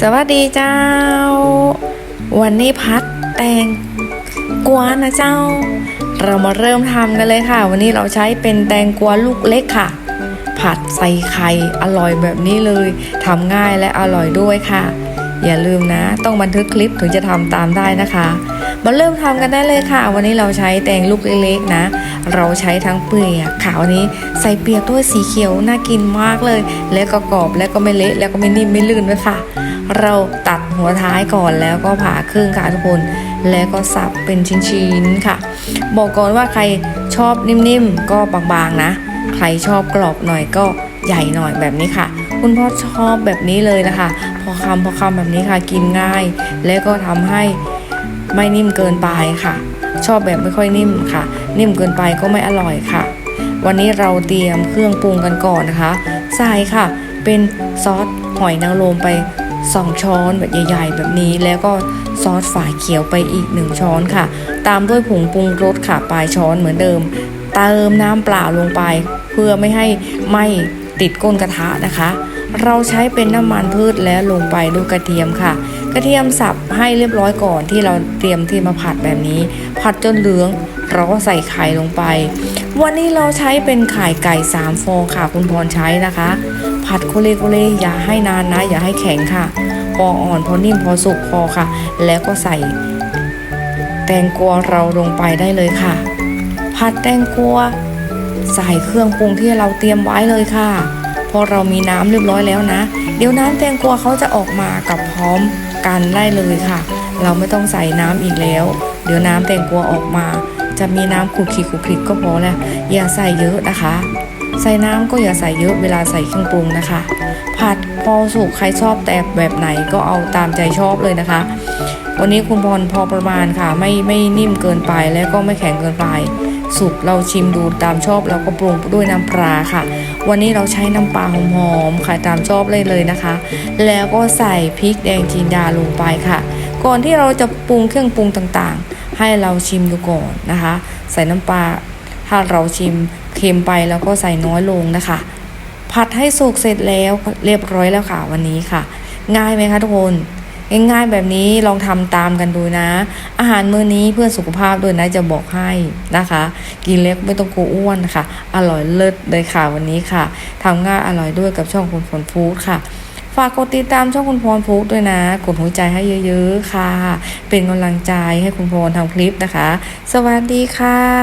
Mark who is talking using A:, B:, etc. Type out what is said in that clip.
A: สวัสดีเจ้า วันนี้พัดแตงกวานะเจ้า เรามาเริ่มทำกันเลยค่ะ วันนี้เราใช้เป็นแตงกวาลูกเล็กค่ะ ผัดใส่ไข่อร่อยแบบนี้เลยทำง่ายและอร่อยด้วยค่ะ อย่าลืมนะ ต้องบันทึกคลิปถึงจะทำตามได้นะคะ มาเริ่มทำกันได้เลยค่ะ วันนี้เราใช้แตงลูกเล็กๆนะ เราใช้ทั้งเปลือกค่ะวันนี้ใส่เปียกด้วยสีเขียวน่ากินมากเลย แล้วก็กรอบแล้วก็ไม่เละแล้วก็ไม่นิ่มไม่ลื่นด้วยค่ะ เราตัดหัวท้ายก่อนแล้วก็ผ่าครึ่งค่ะทุกคน แล้วก็สับเป็นชิ้นๆค่ะ บอกก่อนว่าใครชอบนิ่มๆก็บางๆนะ ใครชอบกรอบหน่อยก็ใหญ่หน่อยแบบนี้ค่ะ คุณพ่อชอบแบบนี้เลยนะคะ พอคำพอคำแบบนี้ค่ะกินง่าย และก็ทำให้ ไม่นิ่มเกินไปค่ะ ชอบแบบไม่ค่อยนิ่มค่ะ นิ่มเกินไปก็ไม่อร่อยค่ะ วันนี้เราเตรียมเครื่องปรุงกันก่อนนะคะใส่ค่ะ เป็นซอสหอยนางรมไป2ช้อนแบบใหญ่ๆ แบบนี้แล้วก็ซอสฝาเขียวไปอีก1ช้อนค่ะ ตามด้วยผงปรุงรสค่ะปลายช้อนเหมือนเดิม เติมน้ำเปล่าลงไป เพื่อไม่ให้ไหม้ติดก้นกระทะนะคะ เราใช้เป็นน้ำมันพืชแล้วลงไปด้วยกระเทียมค่ะ กระเทียมสับให้เรียบร้อยก่อนที่เราเตรียมที่มาผัดแบบนี้ ผัดจนเหลืองเราก็ใส่ไข่ลงไป วันนี้เราใช้เป็นไข่ไก่สามฟองค่ะคุณพรใช้นะคะ ผัดโคเลโคเลอย่าให้นานนะ อย่าให้แข็งค่ะ พออ่อนพอนิ่มพอสุกพอค่ะ แล้วก็ใส่ แตงกวาเราลงไปได้เลยค่ะ ผัดแตงกวาใส่เครื่องปรุงที่เราเตรียมไว้เลยค่ะ พอเรามีน้ำเรียบร้อยแล้วนะ เดี๋ยวน้ำแตงกวาเขาจะออกมากับพร้อมกันได้เลยค่ะ เราไม่ต้องใส่น้ำอีกแล้ว เดี๋ยวน้ำแตงกวาออกมา จะมีน้ำขูดขีดขูดขีดก็พอแล้วอย่าใส่เยอะนะคะ ใส่น้ำก็อย่าใส่เยอะเวลาใส่เครื่องปรุงนะคะ ผัดพอสุกใครชอบแต่แบบไหนก็เอาตามใจชอบเลยนะคะ วันนี้คุณพรพอประมาณค่ะ ไม่ไม่นิ่มเกินไปและก็ไม่แข็งเกินไป สุกเราชิมดูตามชอบเราก็ปรุงด้วยน้ำปลาค่ะ วันนี้เราใช้น้ำปลาหอมๆค่ะตามชอบเลยเลยนะคะ แล้วก็ใส่พริกแดงจีนดาลงไปค่ะ ก่อนที่เราจะปรุงเครื่องปรุงต่างๆ ให้เราชิมดูก่อนนะคะ ใส่น้ำปลาถ้าเราชิมเค็มไปแล้วก็ใส่น้อยลงนะคะ ผัดให้สุกเสร็จแล้วเรียบร้อยแล้วค่ะวันนี้ค่ะ ง่ายไหมคะทุกคน ง่ายๆแบบนี้ลองทำตามกันดูนะ อาหารมื้อนี้เพื่อสุขภาพด้วยนะจะบอกให้นะคะ กินเล็กไม่ต้องกลัวอ้วนค่ะ อร่อยเลิศเลยค่ะวันนี้ค่ะทำง่ายอร่อยด้วยกับช่องคุณฝนฟู้ดค่ะฝากกดติดตามช่องคุณพรฟู้ดด้วยนะ กดหัวใจให้เยอะ ๆ ค่ะ เป็นกำลังใจให้คุณพรทำคลิปนะคะ สวัสดีค่ะ